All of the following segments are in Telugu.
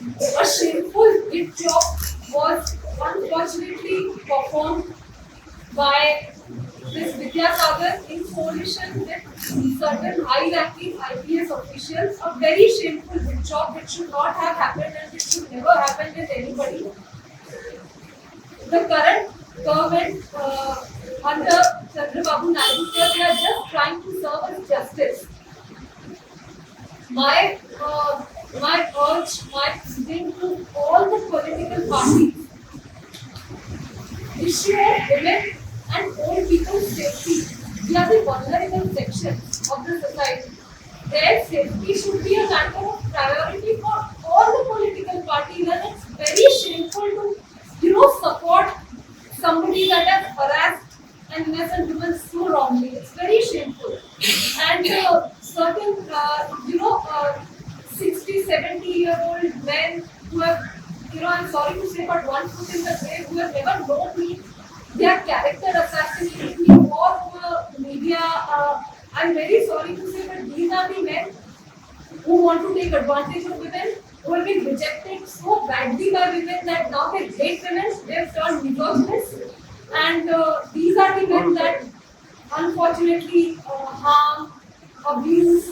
a shameful hit job was unfortunately performed by this Vidyasagar in coalition with certain high-ranking IPS officials. A very shameful hit job which should not have happened and which should never happen with anybody. The current government uh, under Chandrababu Naidu sir, they are just trying to serve as justice. My uh, my urge, my pleading to all the political parties, issue of women and old people's safety. We are the vulnerable section of the society. Their safety should be a matter of priority for all the political parties, and it's very shameful to, you know, support somebody that has harassed an innocent woman so wrongly. It's very shameful. And uh, certain, uh, you know, uh, 60, 70 year old men who have, you know, I'm sorry to say, but one foot in the grave, who have never known me, their character assassinated me or over media. Uh, I'm very sorry to say, but these are the men who want to take advantage of women, who have been rejected so badly by women that now they hate women, they've turned. And uh, these are the men that unfortunately uh, harm, abuse,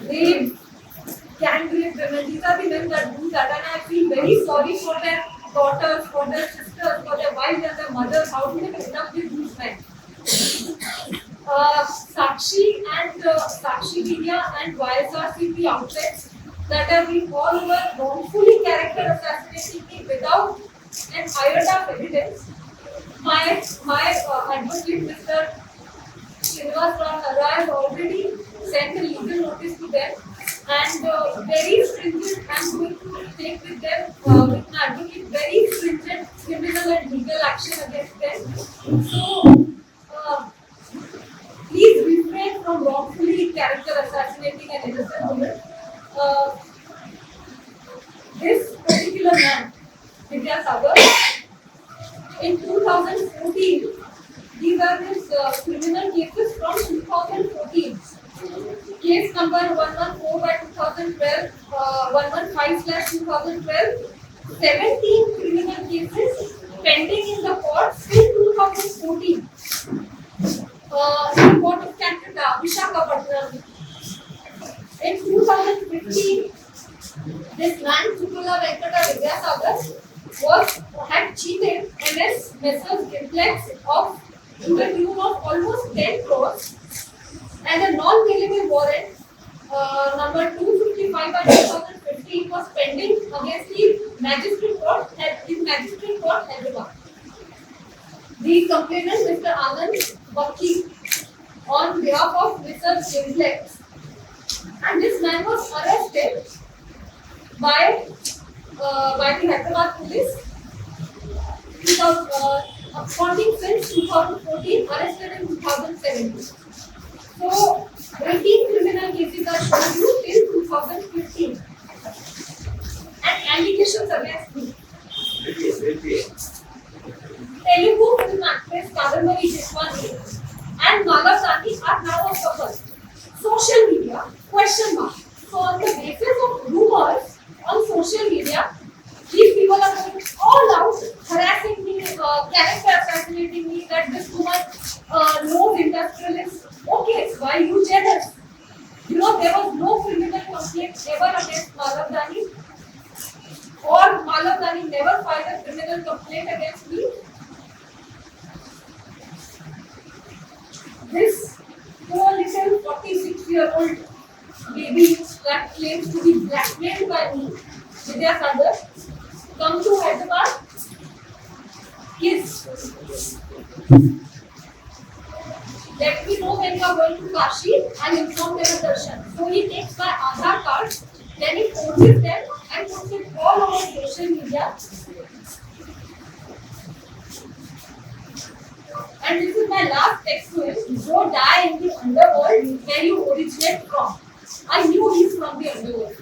rape, rape women. These are the men that do that. And I feel very sorry for their daughters, for their sisters, for their wives and their mothers. How do they put up with these men? Uh, Sakshi and uh, Sakshi Media and YSRCP outlets that have been all over wrongfully character assassinating me without an iota of evidence. My my uh, advocate, Mr. Srinivas Nara, has already sent a legal notice to them and uh, very stringent. I'm going to take with them, uh, with my advocate, very stringent criminal and legal action against them. So, uh, please refrain from wrongfully character assassinating an innocent woman. Uh, this particular man, Vidyasagar, in 2014, these are his uh, criminal cases from 2014. Case number 114 by 2012, uh, 115 slash 2012, 17 criminal cases pending in the court till 2014 uh, in Port of Calcutta, Vishakhapatnam. In 2015, this man, Chukula Venkata Vidyasagar, was had cheated MS Messrs Simplex of to the tune of almost 10 crores and a non-bailable warrant uh, number 255 by 2015 was pending against the magistrate court at in magistrate court Hyderabad. The complainant, Mr. Anand Bakshi, on behalf of Mr. Simplex, and this man was arrested by uh, by the Hyderabad police without uh, accounting since 2014, arrested in 2017. So, 18 criminal cases are you till 2015. And allegations against me. Telugu film actress Kadambari Jeshwani and Gandhi are now a couple. Social media, question mark. So on the basis of rumors on social media, these people are going all out harassing me, uh, character assassinating me that this woman uh, knows industrialists. Okay, why? You complaint ever against Malav Gandhi or Malav Gandhi never filed a criminal complaint against me. This poor little 46 year old baby that claims to be blackmailed by me, Vidya Sagar, come to Hyderabad, kiss. My last text to him. Go die in the underworld where you originate from. I knew he's from the underworld.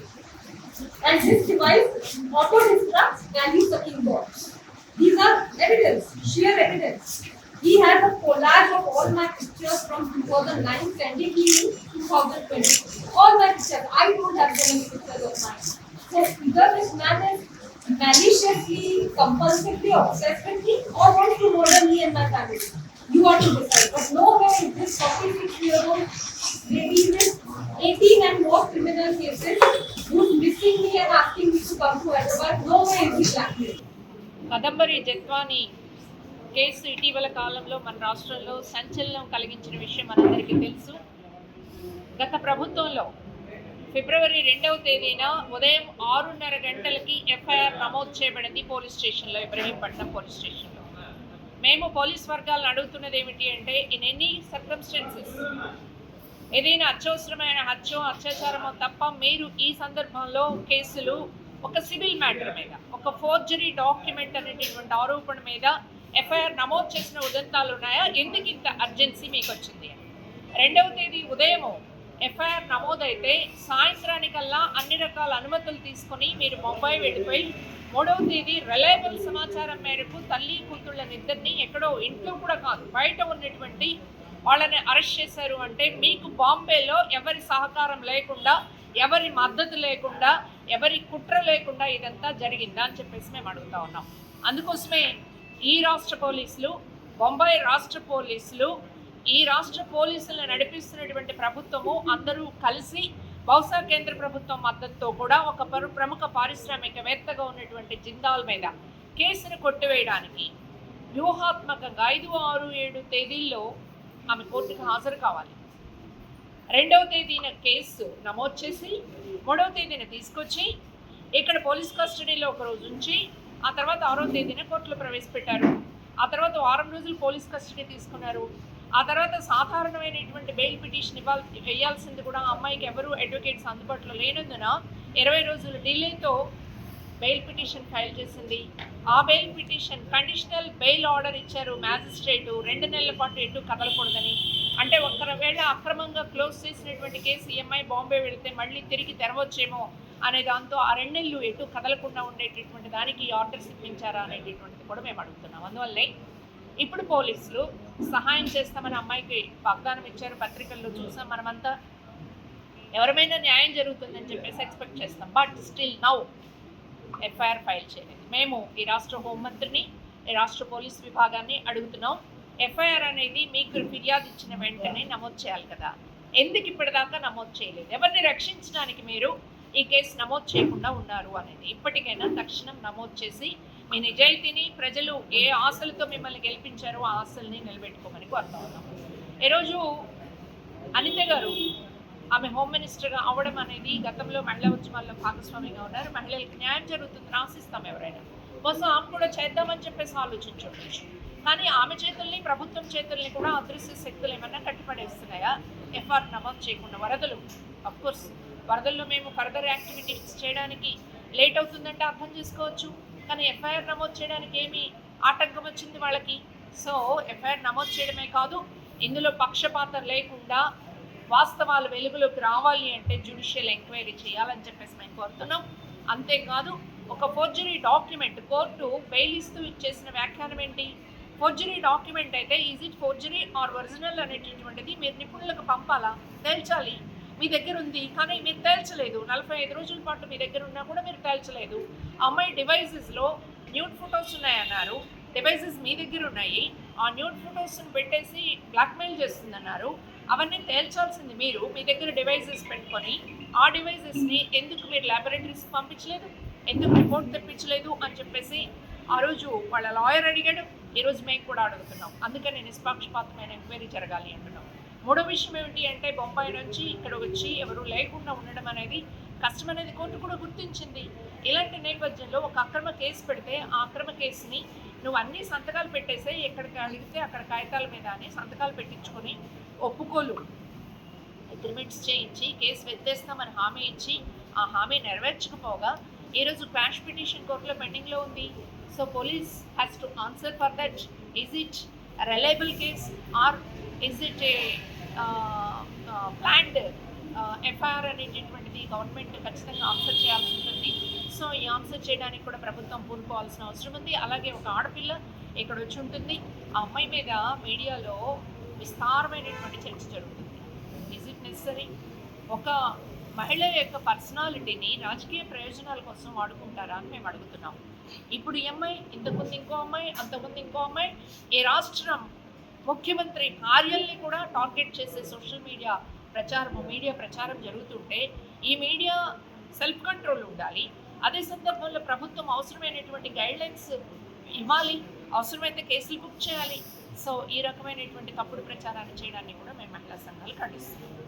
And his device auto destructs value sucking bots. These are evidence, sheer evidence. He has a collage of all my pictures from 2009 sending me in 2020. All my pictures. I don't have so many pictures of mine. So either this man is maliciously, compulsively obsessed with me or wants to murder me and my family. You are to decide. But nowhere in this 46 year old lady with 18 and more criminal cases who's missing me and asking me to come to Hyderabad. nowhere is he blackmailed. Kadambari Jatwani case ఇటీవల కాలంలో మన రాష్ట్రంలో సంచలనం కలిగించిన విషయం మనందరికీ తెలుసు గత ప్రభుత్వంలో ఫిబ్రవరి రెండవ తేదీన ఉదయం ఆరున్నర గంటలకి ఎఫ్ఐఆర్ నమోదు చేయబడింది పోలీస్ స్టేషన్లో ఇబ్రహీంపట్నం పోలీస్ స్టేషన్ మేము పోలీస్ వర్గాలను అడుగుతున్నది ఏమిటి అంటే ఇన్ ఎనీ సర్కమ్స్టెన్సెస్ ఏదైనా అత్యవసరమైన హత్యో అత్యాచారమో తప్ప మీరు ఈ సందర్భంలో కేసులు ఒక సివిల్ మ్యాటర్ మీద ఒక ఫోర్జరీ డాక్యుమెంట్ అనేటటువంటి ఆరోపణ మీద ఎఫ్ఐఆర్ నమోదు చేసిన ఉదంతాలు ఉన్నాయా? ఎందుకు ఇంత అర్జెన్సీ మీకు వచ్చింది? రెండవ తేదీ ఉదయము ఎఫ్ఐఆర్ నమోదైతే సాయంత్రానికల్లా అన్ని రకాల అనుమతులు తీసుకొని మీరు ముంబై వెళ్ళిపోయి మూడవ తేదీ రిలయబుల్ సమాచారం మేరకు తల్లి కూతుళ్ళనిద్దరిని ఎక్కడో ఇంట్లో కూడా కాదు బయట ఉన్నటువంటి వాళ్ళని అరెస్ట్ చేశారు అంటే మీకు బాంబేలో ఎవరి సహకారం లేకుండా ఎవరి మద్దతు లేకుండా ఎవరి కుట్ర లేకుండా ఇదంతా జరిగిందా అని చెప్పేసి మేము అడుగుతా ఉన్నాం. అందుకోసమే ఈ రాష్ట్ర పోలీసులు బొంబాయి రాష్ట్ర పోలీసులు ఈ రాష్ట్ర పోలీసులను నడిపిస్తున్నటువంటి ప్రభుత్వము అందరూ కలిసి బహుశా కేంద్ర ప్రభుత్వం మద్దతుతో కూడా ఒక పరు ప్రముఖ పారిశ్రామికవేత్తగా ఉన్నటువంటి జిందాల్ మీద కేసును కొట్టివేయడానికి వ్యూహాత్మకంగా ఐదు ఆరు ఏడు తేదీల్లో ఆమె కోర్టుకు హాజరు కావాలి. రెండవ తేదీన కేసు నమోదు చేసి మూడవ తేదీన తీసుకొచ్చి ఇక్కడ పోలీస్ కస్టడీలో ఒక రోజు ఉంచి ఆ తర్వాత ఆరో తేదీన కోర్టులో ప్రవేశపెట్టారు. ఆ తర్వాత వారం రోజులు పోలీస్ కస్టడీ తీసుకున్నారు. ఆ తర్వాత సాధారణమైనటువంటి బెయిల్ పిటిషన్ ఇవ్వాల్ వేయాల్సింది కూడా అమ్మాయికి ఎవరు అడ్వకేట్స్ అందుబాటులో లేనందున ఇరవై రోజుల డిలేతో బెయిల్ పిటిషన్ ఫైల్ చేసింది. ఆ bail petition conditional bail order ఇచ్చారు మ్యాజిస్ట్రేటు రెండు నెలల పాటు ఎటు కదలకూడదని. అంటే ఒకవేళ అక్రమంగా క్లోజ్ చేసినటువంటి కేసు ఈఎంఐ బాంబే వెళితే మళ్ళీ తిరిగి తెరవచ్చేమో అనే దాంతో ఆ రెండు నెలలు ఎటు కదలకుండా ఉండేటటువంటి దానికి ఆర్డర్స్ ఇప్పించారా అనేటటువంటిది కూడా మేము అడుగుతున్నాం. అందువల్లే ఇప్పుడు పోలీసులు సహాయం చేస్తామని అమ్మాయికి వాగ్దానం ఇచ్చారు పత్రికల్లో చూసాం మనమంతా ఎవరిమైనా న్యాయం జరుగుతుందని చెప్పేసి ఎక్స్పెక్ట్ చేస్తాం. But still now FIR file చేయలేదు మేము ఈ రాష్ట్ర హోంమంత్రిని ఈ రాష్ట్ర పోలీస్ విభాగాన్ని అడుగుతున్నాం. ఎఫ్ఐఆర్ అనేది మీకు ఫిర్యాదు ఇచ్చిన వెంటనే నమోదు చేయాలి కదా. ఎందుకు ఇప్పటిదాకా నమోదు చేయలేదు? ఎవరిని రక్షించడానికి మీరు ఈ కేసు నమోదు చేయకుండా ఉన్నారు అనేది ఇప్పటికైనా తక్షణం నమోదు చేసి మీ నిజాయితీని ప్రజలు ఏ ఆశలతో మిమ్మల్ని గెలిపించారో ఆ ఆశల్ని నిలబెట్టుకోమని కోరుతా ఉన్నాం ఈరోజు అనిత గారు ఆమె హోమ్ మినిస్టర్గా అవడం అనేది గతంలో మహిళా ఉద్యమాల్లో భాగస్వామిగా ఉన్నారు. మహిళలకు న్యాయం జరుగుతుందని ఆశిస్తాం ఎవరైనా. బహుశా ఆమె కూడా చేద్దామని చెప్పేసి ఆలోచించవచ్చు కానీ ఆమె చేతుల్ని ప్రభుత్వం చేతుల్ని కూడా అదృశ్య శక్తులు ఏమన్నా కట్టిపడేస్తున్నాయా? ఎఫ్ఆర్ నమోదు చేయకుండా వరదలు. అఫ్కోర్స్ వరదల్లో మేము ఫర్దర్ యాక్టివిటీస్ చేయడానికి లేట్ అవుతుందంటే అర్థం చేసుకోవచ్చు. కానీ ఎఫ్ఐఆర్ నమోదు చేయడానికి ఏమి ఆటంకం వచ్చింది వాళ్ళకి? సో ఎఫ్ఐఆర్ నమోదు చేయడమే కాదు ఇందులో పక్షపాతం లేకుండా వాస్తవాలు వెలుగులోకి రావాలి అంటే జ్యుడిషియల్ ఎంక్వైరీ చేయాలని చెప్పేసి మేము కోరుతున్నాం. అంతేకాదు ఒక ఫోర్జరీ డాక్యుమెంట్ కోర్టు బెయిల్ ఇస్తూ ఇచ్చేసిన వ్యాఖ్యానం ఏంటి? ఫోర్జరీ డాక్యుమెంట్ అయితే is it forgery or original అనేటటువంటిది మీరు నిపుణులకు పంపాలా? తేల్చాలి. మీ దగ్గర ఉంది కానీ మీరు తేల్చలేదు. నలభై ఐదు రోజుల పాటు మీ దగ్గర ఉన్నా కూడా మీరు తేల్చలేదు. అమ్మాయి డివైజెస్లో న్యూడ్ ఫొటోస్ ఉన్నాయన్నారు. డివైసెస్ మీ దగ్గర ఉన్నాయి. ఆ న్యూడ్ ఫొటోస్ని పెట్టేసి బ్లాక్మెయిల్ చేస్తుందన్నారు. అవన్నీ తేల్చాల్సింది మీరు. మీ దగ్గర డివైసెస్ పెట్టుకొని ఆ డివైసెస్ని ఎందుకు మీరు ల్యాబొరేటరీస్కి పంపించలేదు? ఎందుకు రిపోర్ట్ తెప్పించలేదు అని చెప్పేసి ఆ రోజు వాళ్ళ లాయర్ అడిగాడు. ఈరోజు మేము కూడా అడుగుతున్నాం. అందుకని నిష్పక్షపాతమైన ఎంక్వైరీ జరగాలి అంటున్నాం. మూడో విషయం ఏమిటి అంటే బొంబాయి నుంచి ఇక్కడ వచ్చి ఎవరు లేకుండా ఉండడం అనేది కష్టం అనేది కోర్టు కూడా గుర్తించింది. ఇలాంటి నేపథ్యంలో ఒక అక్రమ కేసు పెడితే ఆ అక్రమ కేసుని నువ్వు అన్ని సంతకాలు పెట్టేసే ఎక్కడికి అడిగితే అక్కడ కాగితాల మీద అని సంతకాలు పెట్టించుకొని ఒప్పుకోలు. అగ్రిమెంట్స్ చేయించి కేసు వెత్తేస్తామని హామీ ఇచ్చి ఆ హామీ నెరవేర్చకపోగా ఈరోజు క్రాష్ పిటిషన్ కోర్టులో పెండింగ్లో ఉంది. So police has to answer for that is it reliable case or is it a planned FIR అనేటటువంటిది గవర్నమెంట్ ఖచ్చితంగా ఆన్సర్ చేయాల్సి ఉంటుంది. సో ఈ ఆన్సర్ చేయడానికి కూడా ప్రభుత్వం పూనుకోవాల్సిన అవసరం ఉంది. అలాగే ఒక ఆడపిల్ల ఇక్కడ వచ్చి ఉంటుంది. ఆ అమ్మాయి మీద మీడియాలో విస్తారమైనటువంటి చర్చ జరుగుతుంది. ఈజ్ ఇట్ నెసరీ ఒక మహిళ యొక్క పర్సనాలిటీని రాజకీయ ప్రయోజనాల కోసం వాడుకుంటారా అని మేము అడుగుతున్నాం. ఇప్పుడు ఈ అమ్మాయి ఇంతకుముందు ఇంకో అమ్మాయి అంతకుముందు ఇంకో అమ్మాయి ఈ రాష్ట్రం ముఖ్యమంత్రి భార్యల్ని కూడా టార్గెట్ చేసే సోషల్ మీడియా ప్రచారం మీడియా ప్రచారం జరుగుతుంటే ఈ మీడియా సెల్ఫ్ కంట్రోల్ ఉండాలి. అదే సందర్భంలో ప్రభుత్వం అవసరమైనటువంటి గైడ్లైన్స్ ఇవ్వాలి. అవసరమైతే కేసులు బుక్ చేయాలి. సో ఈ రకమైనటువంటి తప్పుడు ప్రచారాన్ని చేయడాన్ని కూడా మేము మహిళా సంఘాలు ఖండిస్తున్నాం.